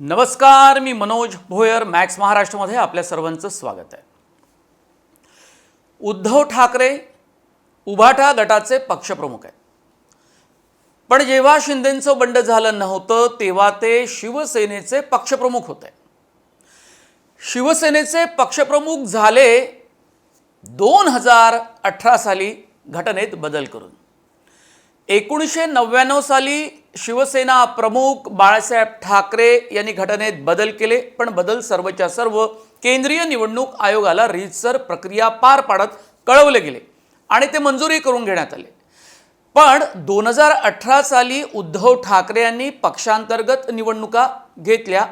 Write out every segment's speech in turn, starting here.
नमस्कार मी मनोज भोयर मॅक्स महाराष्ट्रमध्ये आपल्या सर्वांचं स्वागत आहे. उद्धव ठाकरे उभाटा गटाचे पक्षप्रमुख आहेत. पण जेव्हा शिंदेंचं बंड झालं नव्हतं तेव्हा ते शिवसेनेचे पक्षप्रमुख होते. शिवसेनेचे पक्षप्रमुख झाले दोन हजार अठरा साली घटनेत बदल करून. एकोणीसशे नव्याण्णव साली शिवसेना प्रमुख बाळासाहेब ठाकरे यांनी घटनेत बदल केले पण बदल सर्वच्या सर्व केंद्रीय निवडणूक आयोगाला रीतसर प्रक्रिया पार पाडत कळवले गेले आणि ते मंजुरी करून घेण्यात आले. पण दोन हजार अठरा साली उद्धव ठाकरे यांनी पक्षांतर्गत निवडणुका घेतल्या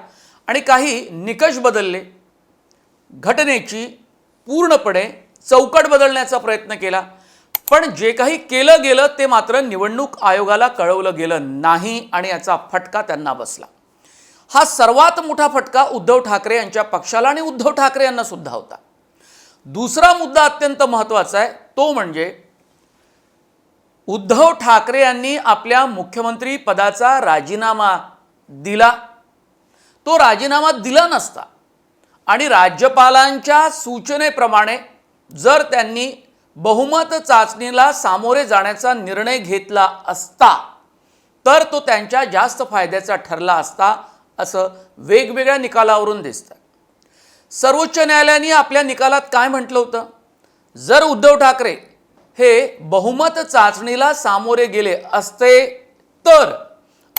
आणि काही निकष बदलले. घटनेची पूर्णपणे चौकट बदलण्याचा प्रयत्न केला. पण जे काही केलं गेलं ते मात्र निवडणूक आयोगाला कळवलं गेलं नाही आणि याचा फटका त्यांना बसला. हा सर्वात मोठा फटका उद्धव ठाकरे यांच्या पक्षाला आणि उद्धव ठाकरे यांना सुद्धा होता. दुसरा मुद्दा अत्यंत महत्त्वाचा आहे तो म्हणजे उद्धव ठाकरे यांनी आपल्या मुख्यमंत्री पदाचा राजीनामा दिला. तो राजीनामा दिला नसता आणि राज्यपालांच्या सूचनेप्रमाणे जर त्यांनी बहुमत चाचणीला सामोरे जाण्याचा निर्णय घेतला असता तर तो त्यांच्या जास्त फायद्याचा ठरला असता असं वेगवेगळ्या निकालावरून दिसतं. सर्वोच्च न्यायालयाने आपल्या निकालात काय म्हटलं होतं? जर उद्धव ठाकरे हे बहुमत चाचणीला सामोरे गेले असते तर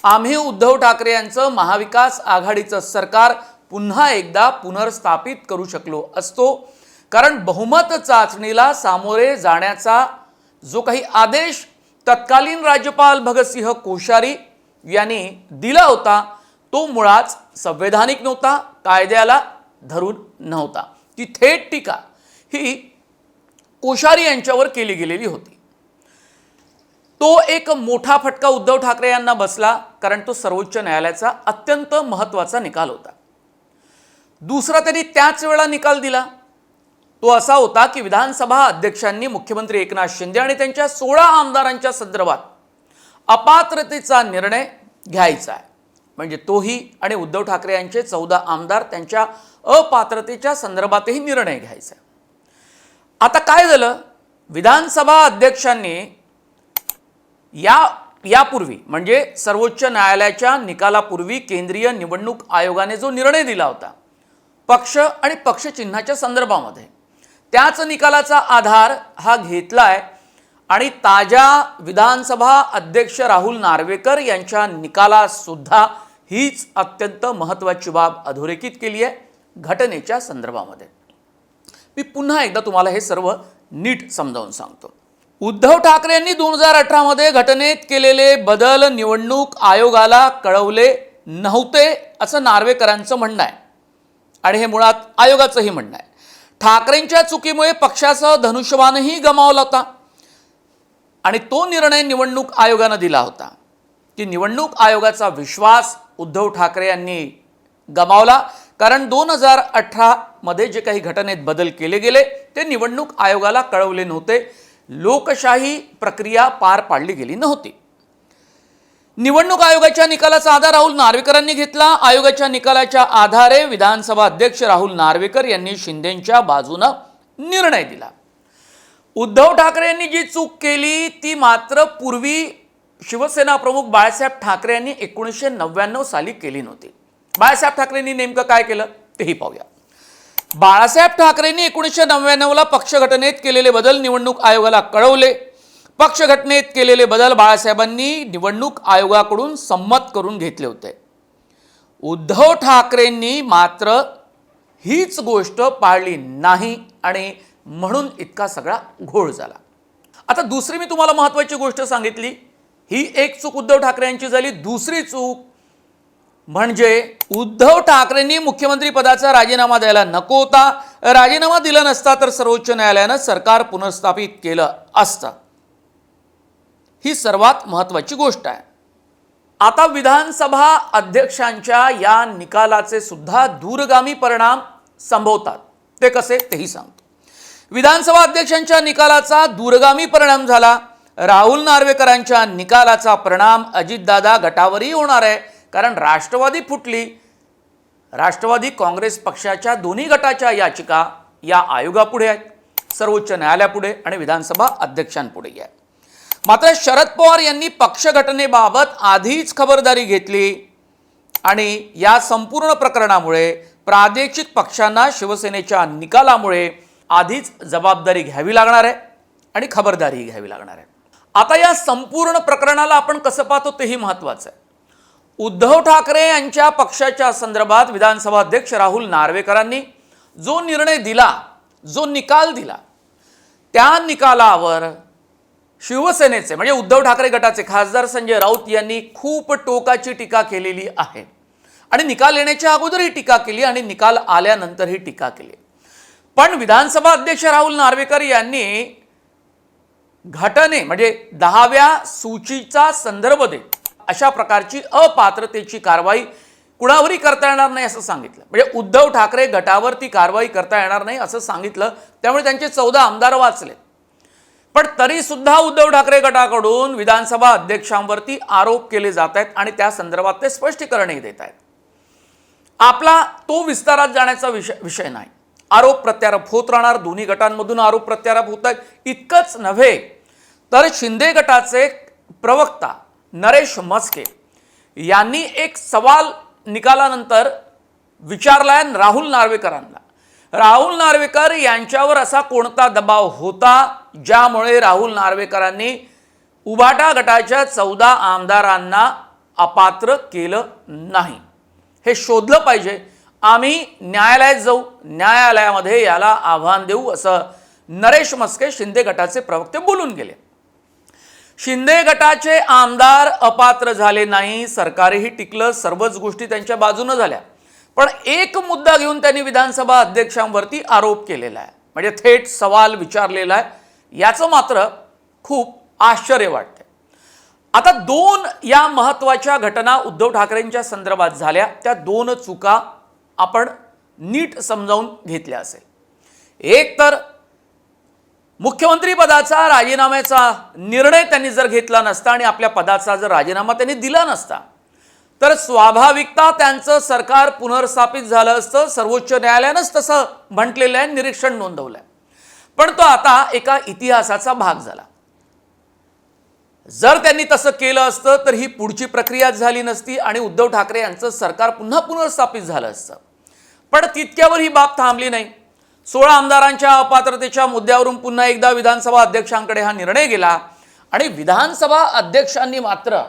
आम्ही उद्धव ठाकरे यांचं महाविकास आघाडीचं सरकार पुन्हा एकदा पुनर्स्थापित करू शकलो असतो. कारण बहुमत चाचणीला सामोरे जाण्याचा जो काही आदेश तत्कालीन राज्यपाल भगतसिंह कोश्यारी यांनी दिला होता तो मुळात संवैधानिक नव्हता कायद्याला धरून नव्हता. ती थेट टीका ही कोश्यारी यांच्यावर केली गेलेली होती. तो एक मोठा फटका उद्धव ठाकरे यांना बसला कारण तो सर्वोच्च न्यायालयाचा अत्यंत महत्त्वाचा निकाल होता. दुसरा त्यांनी त्याच वेळा निकाल दिला. तो असा होता की विधानसभा अध्यक्षांनी मुख्यमंत्री एकनाथ शिंदे आणि त्यांच्या सोळा आमदारांच्या संदर्भात अपात्रतेचा निर्णय घ्यायचा आहे. म्हणजे तोही आणि उद्धव ठाकरे यांचे चौदा आमदार त्यांच्या अपात्रतेच्या संदर्भातही निर्णय घ्यायचा आहे. आता काय झालं? विधानसभा अध्यक्षांनी या यापूर्वी म्हणजे सर्वोच्च न्यायालयाच्या निकालापूर्वी केंद्रीय निवडणूक आयोगाने जो निर्णय दिला होता पक्ष आणि पक्षचिन्हाच्या संदर्भामध्ये त्याच निकालाचा आधार हा घेतलाय. आणि ताज्या विधानसभा अध्यक्ष राहुल नार्वेकर यांच्या निकालासुद्धा हीच अत्यंत महत्त्वाची बाब अधोरेखित केली आहे घटनेच्या संदर्भामध्ये. मी पुन्हा एकदा तुम्हाला हे सर्व नीट समजावून सांगतो. उद्धव ठाकरे यांनी दोन हजार अठरामध्ये घटनेत केलेले बदल निवडणूक आयोगाला कळवले नव्हते असं नार्वेकरांचं म्हणणं आहे. आणि हे मुळात आयोगाचंही म्हणणं आहे. ठाकरेंच्या चुकीमुळे पक्षासह धनुष्यबाणही गमावला होता. आणि तो निर्णय निवडणूक आयोगानं दिला होता. की निवडणूक आयोगाचा विश्वास उद्धव ठाकरे यांनी गमावला. कारण दोन हजार अठरामध्ये जे काही घटनेत बदल केले गेले ते निवडणूक आयोगाला कळवले नव्हते. लोकशाही प्रक्रिया पार पाडली गेली नव्हती. निवडणूक आयोगाच्या निकालाचा आधार राहुल नार्वेकरांनी घेतला. आयोगाच्या निकालाच्या आधारे विधानसभा अध्यक्ष राहुल नार्वेकर यांनी शिंदेच्या बाजूनं निर्णय दिला. उद्धव ठाकरे यांनी जी चूक केली ती मात्र पूर्वी शिवसेना प्रमुख बाळासाहेब ठाकरे यांनी एकोणीसशे नव्याण्णव साली केली नव्हती. बाळासाहेब ठाकरेंनी नेमकं काय केलं तेही पाहूया. बाळासाहेब ठाकरेंनी एकोणीसशे नव्याण्णवला पक्षघटनेत केलेले बदल निवडणूक आयोगाला कळवले. पक्षघटनेत केलेले बदल बाळासाहेबांनी निवडणूक आयोगाकडून संमत करून घेतले होते. उद्धव ठाकरेंनी मात्र हीच गोष्ट पाळली नाही आणि म्हणून इतका सगळा घोळ झाला. आता दुसरी मी तुम्हाला महत्त्वाची गोष्ट सांगितली. ही एक चूक उद्धव ठाकरे यांची झाली. दुसरी चूक म्हणजे उद्धव ठाकरेंनी मुख्यमंत्री पदाचा राजीनामा द्यायला नको होता. राजीनामा दिला नसता तर सर्वोच्च न्यायालयानं सरकार पुनर्स्थापित केलं असतं. ही सर्वात महत्त्वाची गोष्ट आहे. आता विधानसभा अध्यक्षांच्या या निकालाचे सुद्धा दूरगामी परिणाम संभवतात. ते कसे? तेही सांगतो. विधानसभा अध्यक्षांच्या निकालाचा दूरगामी परिणाम झाला. राहुल नार्वेकरांच्या निकालाचा परिणाम अजितदादा गटावरही होणार आहे. कारण राष्ट्रवादी फुटली. राष्ट्रवादी काँग्रेस पक्षाच्या दोन्ही गटाच्या याचिका या आयोगापुढे आहेत. सर्वोच्च न्यायालयापुढे आणि विधानसभा अध्यक्षांपुढे आहेत. मात्र शरद पवार यांनी पक्षघटनेबाबत आधीच खबरदारी घेतली. आणि या संपूर्ण प्रकरणामुळे प्रादेशिक पक्षांना शिवसेनेच्या निकालामुळे आधीच जबाबदारी घ्यावी लागणार आहे आणि खबरदारी घ्यावी लागणार आहे. आता या संपूर्ण प्रकरणाला आपण कसं पाहतो तेही महत्त्वाचं आहे. उद्धव ठाकरे यांच्या पक्षाच्या संदर्भात विधानसभा अध्यक्ष राहुल नार्वेकरांनी जो निर्णय दिला जो निकाल दिला त्या निकालावर शिवसेनेचे म्हणजे उद्धव ठाकरे गटाचे खासदार संजय राऊत यांनी खूप टोकाची टीका केलेली आहे. आणि निकाल येण्याच्या अगोदरही टीका केली आणि निकाल आल्यानंतरही टीका केली. पण विधानसभा अध्यक्ष राहुल नार्वेकर यांनी घटने म्हणजे दहाव्या सूचीचा संदर्भ देत अशा प्रकारची अपात्रतेची कारवाई कुणावरही करता येणार नाही असं सांगितलं. म्हणजे उद्धव ठाकरे गटावर ती कारवाई करता येणार नाही असं सांगितलं. त्यामुळे त्यांचे चौदा आमदार वाचले पण तरी सुद्धा उद्धव ठाकरे गटाकडून विधानसभा अध्यक्षांवरती आरोप केले जात आहेत आणि त्या संदर्भात ते स्पष्टीकरणही देत आहेत. आपला तो विस्तारात जाण्याचा विषय विषय नाही. आरोप प्रत्यारोप होत राहणार दोन्ही गटांमधून आरोप प्रत्यारोप होत आहेत. इतकंच नव्हे तर शिंदे गटाचे प्रवक्ता नरेश मस्के यांनी एक सवाल निकालानंतर विचारलाय राहुल नार्वेकरांना. राहुल नार्वेकर यांच्यावर असा कोणता दबाव होता? ज्यामुळे राहुल नार्वेकरांनी उभाटा गटाच्या चौदा आमदारांना अपात्र केलं नाही. हे शोधलं पाहिजे. आम्ही न्यायालयात जाऊ. न्यायालयामध्ये याला आव्हान देऊ असं नरेश मस्के शिंदे गटाचे प्रवक्ते बोलून गेले. शिंदे गटाचे आमदार अपात्र झाले नाही. सरकारही टिकलं. सर्वच गोष्टी त्यांच्या बाजूनं झाल्या. पण एक मुद्दा घेऊन त्यांनी विधानसभा अध्यक्षांवरती आरोप केलेला आहे. म्हणजे थेट सवाल विचारलेला आहे. याचं मात्र खूप आश्चर्य वाटतं आता दोन या महत्त्वाच्या घटना उद्धव ठाकरेंच्या संदर्भात झाल्या. त्या दोन चुका आपण नीट समजावून घेतल्या असेल. एक तर मुख्यमंत्री पदाचा राजीनाम्याचा निर्णय त्यांनी जर घेतला नसता आणि आपल्या पदाचा जर राजीनामा त्यांनी दिला नसता तर स्वाभाविकता त्यांचं सरकार पुनर्स्थापित झालं असतं सर्वोच्च न्यायालयानंच तसं म्हटलेलं आहे निरीक्षण नोंदवलं आहे. पण तो आता एका इतिहासाचा भाग झाला. जर त्यांनी तसं केलं असतं तर ही पुढची प्रक्रिया झाली नसती आणि उद्धव ठाकरे यांचं सरकार पुन्हा पुनर्स्थापित झालं असतं. पण तितक्यावर ही बाब थांबली नाही. सोळा आमदारांच्या अपात्रतेच्या मुद्द्यावरून पुन्हा एकदा विधानसभा अध्यक्षांकडे हा निर्णय गेला आणि विधानसभा अध्यक्षांनी मात्र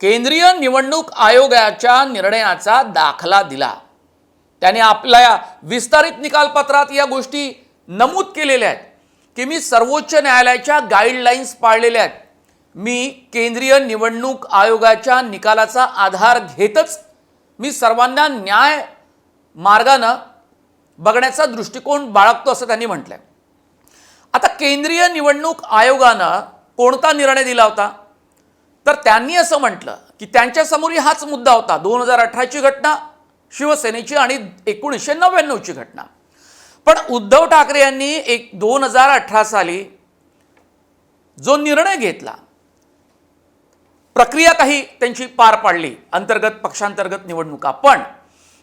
केंद्रीय निवडणूक आयोगाच्या निर्णयाचा दाखला दिला. त्याने आपल्या विस्तारित निकालपत्रात या गोष्टी नमूद केलेल्या आहेत. की मी सर्वोच्च न्यायालयाच्या गाईडलाईन्स पाळलेल्या आहेत. मी केंद्रीय निवडणूक आयोगाच्या निकालाचा आधार घेतच मी सर्वांना न्याय मार्गानं बघण्याचा दृष्टिकोन बाळगतो असं त्यांनी म्हटलंय. आता केंद्रीय निवडणूक आयोगानं कोणता निर्णय दिला होता? तर त्यांनी असं म्हटलं की त्यांच्यासमोरही हाच मुद्दा होता. दोन हजार अठराची घटना शिवसेनेची आणि एकोणीसशे नव्याण्णवची घटना. पण उद्धव ठाकरे यांनी एक दोन हजार अठरा साली जो निर्णय घेतला प्रक्रिया काही त्यांची पार पाडली अंतर्गत पक्षांतर्गत निवडणुका. पण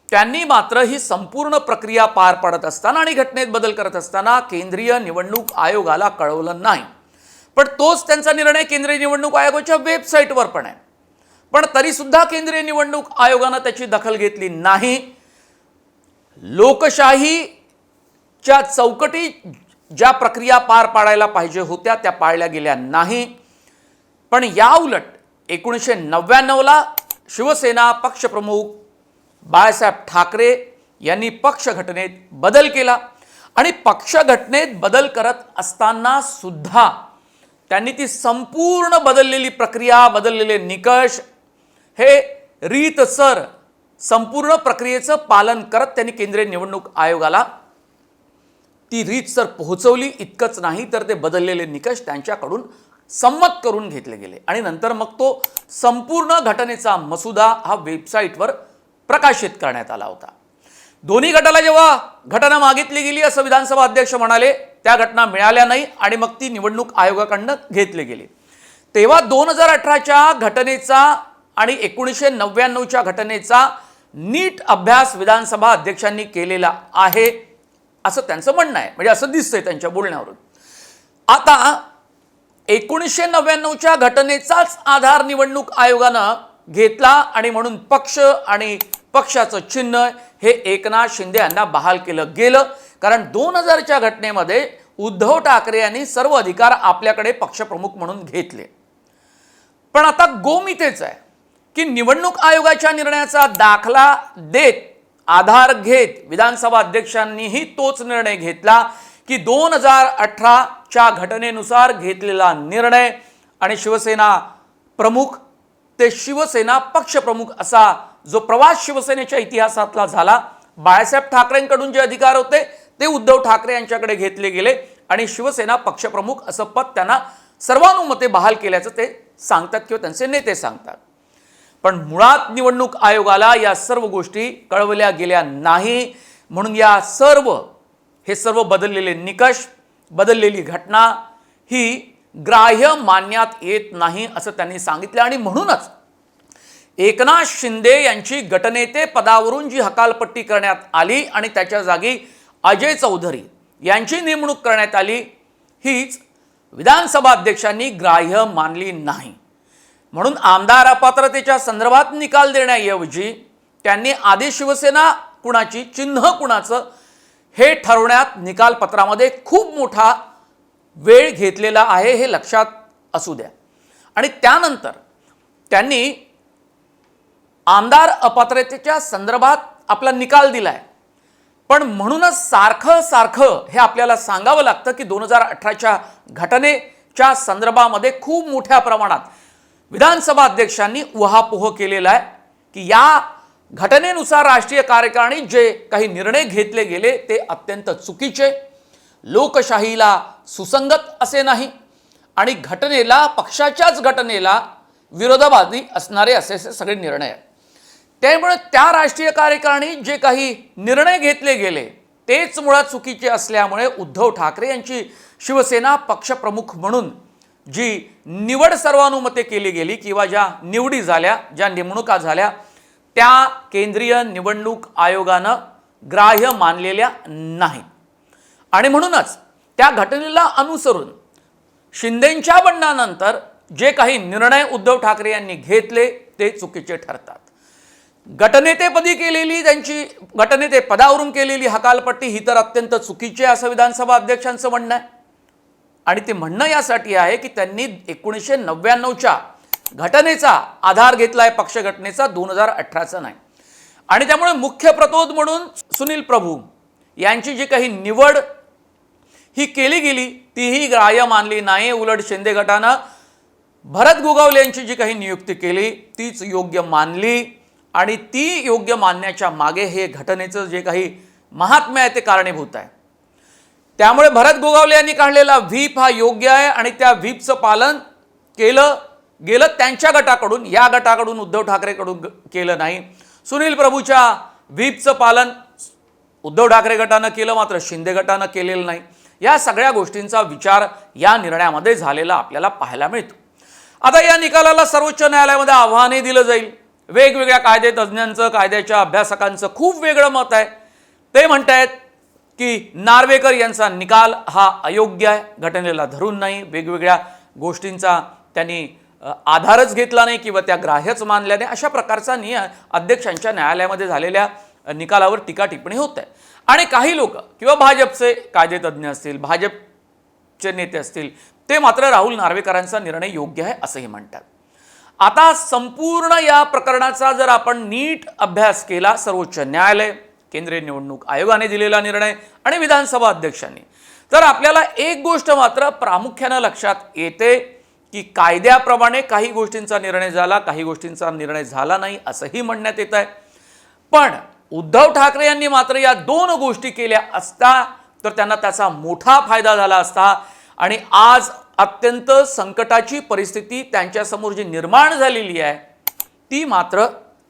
त्यांनी मात्र ही संपूर्ण प्रक्रिया पार पाडत असताना आणि घटनेत बदल करत असताना केंद्रीय निवडणूक आयोगाला कळवलं नाही. पण तोच त्यांचा निर्णय केंद्रीय निवडणूक आयोगाच्या वेबसाईटवर पण आहे. पण तरीसुद्धा केंद्रीय निवडणूक आयोगानं त्याची दखल घेतली नाही. लोकशाहीच्या चौकटी ज्या प्रक्रिया पार पाडायला पाहिजे होत्या त्या पाळल्या गेल्या नाही. पण या उलट एकोणीसशे नव्याण्णवला शिवसेना पक्षप्रमुख बाळासाहेब ठाकरे यांनी पक्षघटनेत बदल केला आणि पक्षघटनेत बदल करत असताना सुद्धा त्यांनी ती संपूर्ण बदललेली प्रक्रिया बदललेले निकष हे रीतसर संपूर्ण प्रक्रियेचं पालन करत त्यांनी केंद्रीय निवडणूक आयोगाला ती रीतसर पोहोचवली. इतकंच नाही तर ते बदललेले निकष त्यांच्याकडून संमत करून घेतले गेले. आणि नंतर मग तो संपूर्ण घटनेचा मसुदा हा वेबसाईटवर प्रकाशित करण्यात आला होता. दोन्ही गटाला जेव्हा घटना मागितली गेली असं विधानसभा अध्यक्ष म्हणाले त्या घटना मिळाल्या नाही आणि मग ती निवडणूक आयोगाकडनं घेतली गेली. तेव्हा दोन हजार अठराच्या घटनेचा आणि एकोणीसशे नव्याण्णवच्या घटनेचा नीट अभ्यास विधानसभा अध्यक्षांनी केलेला आहे असं त्यांचं म्हणणं आहे. म्हणजे असं दिसतंय त्यांच्या बोलण्यावरून. आता एकोणीसशे नव्याण्णवच्या घटनेचाच आधार निवडणूक आयोगानं घेतला आणि म्हणून पक्ष आणि पक्षाचं चिन्ह हे एकनाथ शिंदे यांना बहाल केलं गेलं. कारण दोन हजारच्या घटनेमध्ये उद्धव ठाकरे यांनी सर्व अधिकार आपल्याकडे पक्षप्रमुख म्हणून घेतले. पण आता गोमितेच आहे की निवडणूक आयोगाच्या निर्णयाचा दाखला देत आधार घेत विधानसभा अध्यक्षांनीही तोच निर्णय घेतला की दोन हजार अठराच्या घटनेनुसार घेतलेला निर्णय आणि शिवसेना प्रमुख ते शिवसेना पक्षप्रमुख असा जो प्रवास शिवसेनेच्या इतिहासातला झाला बाळासाहेब ठाकरेंकडून जे अधिकार होते ते उद्धव ठाकरे यांच्याकडे घेतले गेले आणि शिवसेना पक्षप्रमुख असं पद त्यांना सर्वानुमते बहाल केल्याचं ते सांगतात किंवा त्यांचे नेते सांगतात. पण मुळात निवडणूक आयोगाला या सर्व गोष्टी कळवल्या गेल्या नाही. म्हणून या सर्व हे सर्व बदललेले निकष बदललेली घटना ही ग्राह्य मानण्यात येत नाही असं त्यांनी सांगितलं आणि म्हणूनच एकनाथ शिंदे यांची गटनेते पदावरून जी हकालपट्टी करण्यात आली आणि त्याच्या जागी अजय चौधरी यांची नेमणूक करण्यात आली. हीच विधानसभा अध्यक्षांनी ग्राह्य मानली नाही. म्हणून आमदार अपात्रतेच्या संदर्भात निकाल देण्याऐवजी त्यांनी आधी शिवसेना कुणाची चिन्ह कुणाचं हे ठरवण्यात निकालपत्रामध्ये खूप मोठा वेळ घेतलेला आहे हे लक्षात असू द्या. आणि त्यानंतर त्यांनी आमदार अपात्रतेच्या संदर्भात आपला निकाल दिलाय. पण म्हणूनच सारखं सारखं हे आपल्याला सांगावं लागतं की दोन हजार अठराच्या घटनेच्या संदर्भामध्ये खूप मोठ्या प्रमाणात विधानसभा अध्यक्षांनी उहापोह केलेला आहे की या घटनेनुसार राष्ट्रीय कार्यकारिणी जे काही निर्णय घेतले गेले ते अत्यंत चुकीचे लोकशाहीला सुसंगत असे नाही आणि घटनेला पक्षाच्याच घटनेला विरोधाबादी असणारे असे असे सगळे निर्णय आहेत. त्यामुळे त्या राष्ट्रीय कार्यकारिणी जे काही निर्णय घेतले गेले तेच मुळात चुकीचे असल्यामुळे उद्धव ठाकरे यांची शिवसेना पक्षप्रमुख म्हणून जी निवड सर्वानुमते केली गेली किंवा ज्या निवडी झाल्या ज्या नेमणुका झाल्या त्या केंद्रीय निवडणूक आयोगानं ग्राह्य मानलेल्या नाहीत आणि म्हणूनच त्या घटनेला अनुसरून शिंदेंच्या बंडानंतर जे काही निर्णय उद्धव ठाकरे यांनी घेतले ते चुकीचे ठरतात. गटनेतेपदी केलेली त्यांची गटनेते पदावरून केलेली हकालपट्टी ही तर अत्यंत चुकीची आहे असं विधानसभा अध्यक्षांचं म्हणणं आहे. आणि ते म्हणणं यासाठी आहे की त्यांनी एकोणीसशे नव्याण्णवच्या घटनेचा आधार घेतला आहे पक्षघटनेचा दोन हजार अठराचा नाही. आणि त्यामुळे मुख्य प्रतोद म्हणून सुनील प्रभू यांची जी काही निवड ही केली गेली तीही ग्राह्य मानली नाही. उलट शिंदे गटानं भरत गोगावले यांची जी काही नियुक्ती केली तीच योग्य मानली. आणि ती योग्य मानण्याच्या मागे हे घटनेचं जे काही महात्म्य आहे ते कारणीभूत आहे. त्यामुळे भरत गोगावले यांनी काढलेला व्हीप हा योग्य आहे आणि त्या व्हीपचं पालन केलं गेलं त्यांच्या गटाकडून या गटाकडून उद्धव ठाकरेकडून ग- केलं नाही. सुनील प्रभूच्या व्हीपचं पालन उद्धव ठाकरे गटानं केलं मात्र शिंदे गटानं केलेलं नाही. या सगळ्या गोष्टींचा विचार या निर्णयामध्ये झालेला आपल्याला पाहायला मिळतो. आता या निकालाला सर्वोच्च न्यायालयामध्ये आव्हानही दिलं जाईल. वेगवेगळ्या कायदे तज्ज्ञांचं कायद्याच्या अभ्यासकांचं खूप वेगळं मत आहे. ते म्हणतायत की नार्वेकर यांचा निकाल हा अयोग्य आहे. घटनेला धरून नाही. वेगवेगळ्या गोष्टींचा त्यांनी आधारच घेतला नाही किंवा त्या ग्राह्यच मानल्या नाही. अशा प्रकारचा निय अध्यक्षांच्या न्यायालयामध्ये झालेल्या निकालावर टीका टिप्पणी होत आहे. आणि काही लोक किंवा भाजपचे कायदेतज्ञ असतील भाजपचे नेते असतील ते मात्र राहुल नार्वेकरांचा निर्णय योग्य आहे असंही म्हणतात. आता संपूर्ण या प्रकरणाचा जर आपण नीट अभ्यास केला सर्वोच्च न्यायालय केंद्रीय निवडणूक आयोगाने दिलेला निर्णय आणि विधानसभा अध्यक्षांनी तर आपल्याला एक गोष्ट मात्र प्रामुख्यानं लक्षात येते की कायद्याप्रमाणे काही गोष्टींचा निर्णय झाला काही गोष्टींचा निर्णय झाला नाही असंही म्हणण्यात येत आहे. पण उद्धव ठाकरे यांनी मात्र या दोन गोष्टी केल्या असता तर त्यांना त्याचा मोठा फायदा झाला असता आणि आज अत्यंत संकटाची परिस्थिती त्यांच्यासमोर जी निर्माण झालेली आहे ती मात्र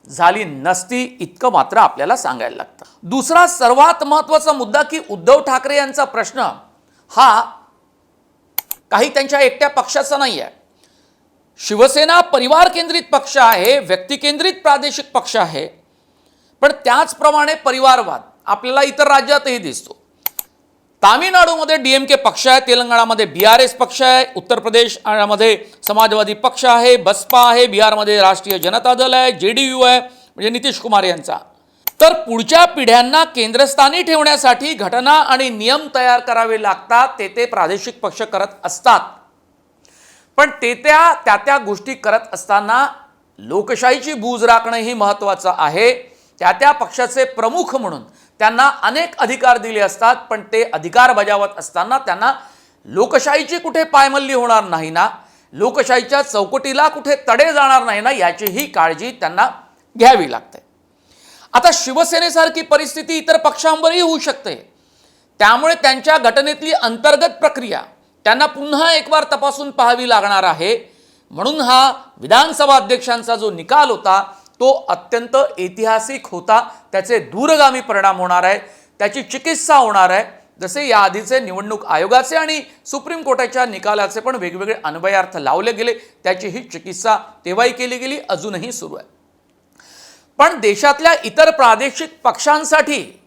झाली नसती इतकं मात्र आपल्याला सांगायला लागतं. दुसरा सर्वात महत्त्वाचा मुद्दा की उद्धव ठाकरे यांचा प्रश्न हा काही त्यांच्या एकट्या पक्षाचा नाही आहे. शिवसेना परिवार केंद्रित पक्ष आहे व्यक्तिकेंद्रित प्रादेशिक पक्ष आहे. पण त्याचप्रमाणे परिवारवाद आपल्याला इतर राज्यातही दिसतो. तामिळनाडूमध्ये डी एम के पक्ष आहे तेलंगणामध्ये बी आर एस पक्ष आहे उत्तर प्रदेशमध्ये समाजवादी पक्ष आहे बसपा आहे बिहारमध्ये राष्ट्रीय जनता दल आहे जे डी यू आहे म्हणजे नितीश कुमार यांचा. तर पुढच्या पिढ्यांना केंद्रस्थानी ठेवण्यासाठी घटना आणि नियम तयार करावे लागतात ते ते प्रादेशिक पक्ष करत असतात. पण ते त्या त्या त्या गोष्टी करत असताना लोकशाहीची बूज राखणंही महत्त्वाचं आहे. त्या त्या पक्षाचे प्रमुख म्हणून त्यांना अनेक अधिकार दिले असतात पण ते अधिकार बजावत असताना त्यांना लोकशाहीची कुठे पायमल्ली होणार नाही ना? लोकशाहीच्या चौकटीला कुठे तडे जाणार नाही ना? याचीही काळजी त्यांना घ्यावी लागते. आता शिवसेनेसारखी परिस्थिती इतर पक्षांवरही होऊ शकते. त्यामुळे त्यांच्या घटनेतली अंतर्गत प्रक्रिया त्यांना पुन्हा एकवार तपासून पाहावी लागणार आहे. म्हणून हा विधानसभा अध्यक्षांचा जो निकाल होता तो अत्यंत ऐतिहासिक होता. त्याचे दूरगामी परिणाम होणार आहे. त्याची चिकित्सा होणार आहे. जसे या आधीचे निवडणूक आयोगाचे आणि सुप्रीम कोर्टाच्या निकालाचे पण वेगवेगळे अन्वयार्थ लावले गेले. त्याची ही चिकित्सा तेव्हाही केली गेली. अजूनही सुरू आहे. पण देशातल्या इतर प्रादेशिक पक्षांसाठी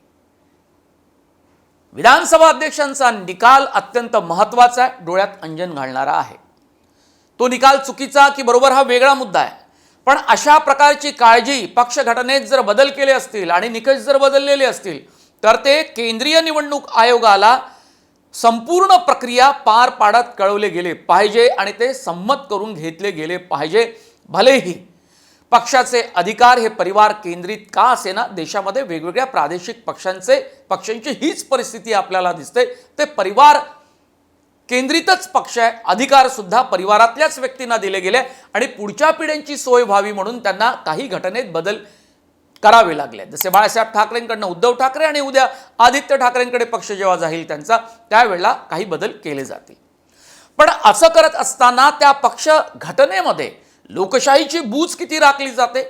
विधानसभा अध्यक्षांचा निकाल अत्यंत महत्त्वाचा आहे. डोळ्यात अंजन घालणारा आहे. तो निकाल चुकीचा की बरोबर हा वेगळा मुद्दा आहे. पण अशा प्रकारची काळजी पक्षघटनेत जर बदल केले असतील आणि निकष जर बदललेले असतील तर ते केंद्रीय निवडणूक आयोगाला संपूर्ण प्रक्रिया पार पाडत कळवले गेले पाहिजे आणि ते संमत करून घेतले गेले पाहिजे भलेही. पक्षाचे अधिकार हे परिवार केंद्रित का असेना देशामध्ये वेगवेगळ्या प्रादेशिक पक्षांचे पक्षांची हीच परिस्थिती आपल्याला दिसते ते परिवार केंद्रितच पक्ष आहे. अधिकार सुद्धा परिवारातल्याच व्यक्तींना दिले गेले आणि पुढच्या पिढ्यांची सोय व्हावी म्हणून त्यांना काही घटनेत बदल करावे लागले. जसे बाळासाहेब ठाकरेंकडनं उद्धव ठाकरे आणि उद्या आदित्य ठाकरेंकडे पक्ष जेव्हा जाईल त्यांचा त्यावेळेला काही बदल केले जातील. पण असं करत असताना त्या पक्ष घटनेमध्ये लोकशाहीची बूज किती राखली जाते?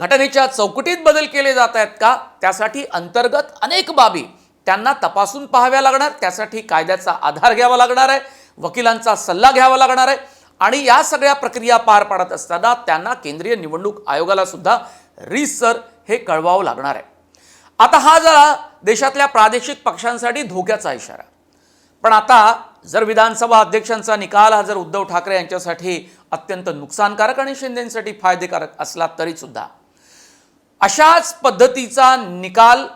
घटनेच्या चौकटीत बदल केले जात आहेत का? त्यासाठी अंतर्गत अनेक बाबी त्यांना तपासून पाहाव्या लागणार त्यासाठी कायद्याचा आधार घ्यावा लागणार आहे वकिलांचा सल्ला घ्यावा लागणार आहे आणि या सगळ्या प्रक्रिया पार पाडत असताना त्यांना केंद्रीय निवडणूक आयोगाला सुद्धा रीसर हे कळवावं लागणार आहे. आता हा जरा देशातल्या प्रादेशिक पक्षांसाठी धोक्याचा इशारा. पण आता जर विधानसभा अध्यक्षांचा निकाल हा जर उद्धव ठाकरे यांच्यासाठी अत्यंत नुकसानकारक आणि शिंदेसाठी फायदेकारक असला तरी सुद्धा अशाच पद्धतीचा निकाल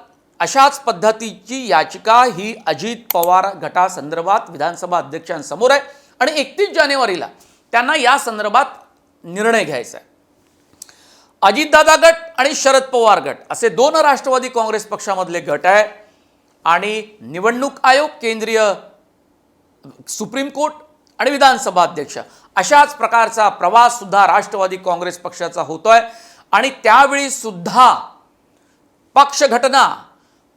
अशाच पद्धतीची याचिका ही अजित पवार गटासंदर्भात विधानसभा अध्यक्षांसमोर आहे आणि एकतीस जानेवारीला त्यांना या संदर्भात निर्णय घ्यायचा आहे. अजितदादा गट आणि शरद पवार गट असे दोन राष्ट्रवादी काँग्रेस पक्षामधले गट आहे आणि निवडणूक आयोग केंद्रीय सुप्रीम कोर्ट आणि विधानसभा अध्यक्ष अशाच प्रकारचा प्रवास सुद्धा राष्ट्रवादी काँग्रेस पक्षाचा होतोय आणि त्यावेळी सुद्धा पक्षघटना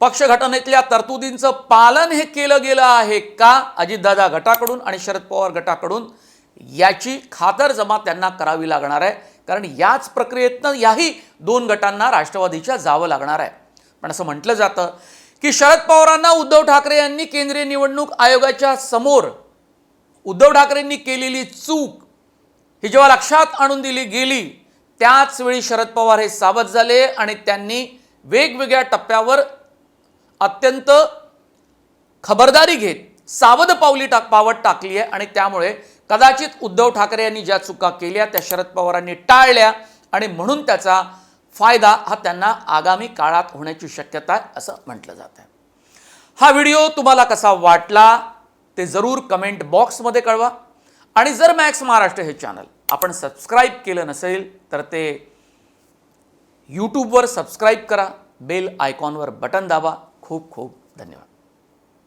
पक्षघटनेतल्या तरतुदींचं पालन हे केलं गेलं आहे का? अजितदादा गटाकडून आणि शरद पवार गटाकडून याची खातरजमा त्यांना करावी लागणार आहे. कारण याच प्रक्रियेतनं याही दोन गटांना राष्ट्रवादीच्या जावं लागणार आहे. पण असं म्हटलं जातं की शरद पवारांना उद्धव ठाकरे यांनी केंद्रीय निवडणूक आयोगाच्या समोर उद्धव ठाकरेंनी केलेली चूक ही जेव्हा लक्षात आणून दिली गेली त्याचवेळी शरद पवार हे सावध झाले आणि त्यांनी वेगवेगळ्या टप्प्यावर अत्यंत खबरदारी घेत सावध पावली टाक पावत टाकली आहे आणि त्यामुळे कदाचित उद्धव ठाकरे यांनी ज्या चुका केल्या त्या शरद पवारांनी टाळल्या आणि म्हणून त्याचा फायदा हा त्यांना आगामी काळात होण्याची शक्यता आहे असं म्हटलं जात आहे. हा व्हिडिओ तुम्हाला कसा वाटला ते जरूर कमेंट बॉक्समध्ये कळवा. आणि जर मॅक्स महाराष्ट्र हे चॅनल आपण सबस्क्राईब केलं नसेल तर ते यूट्यूबवर सबस्क्राईब करा बेल आयकॉनवर बटन दाबा. खूप खूप धन्यवाद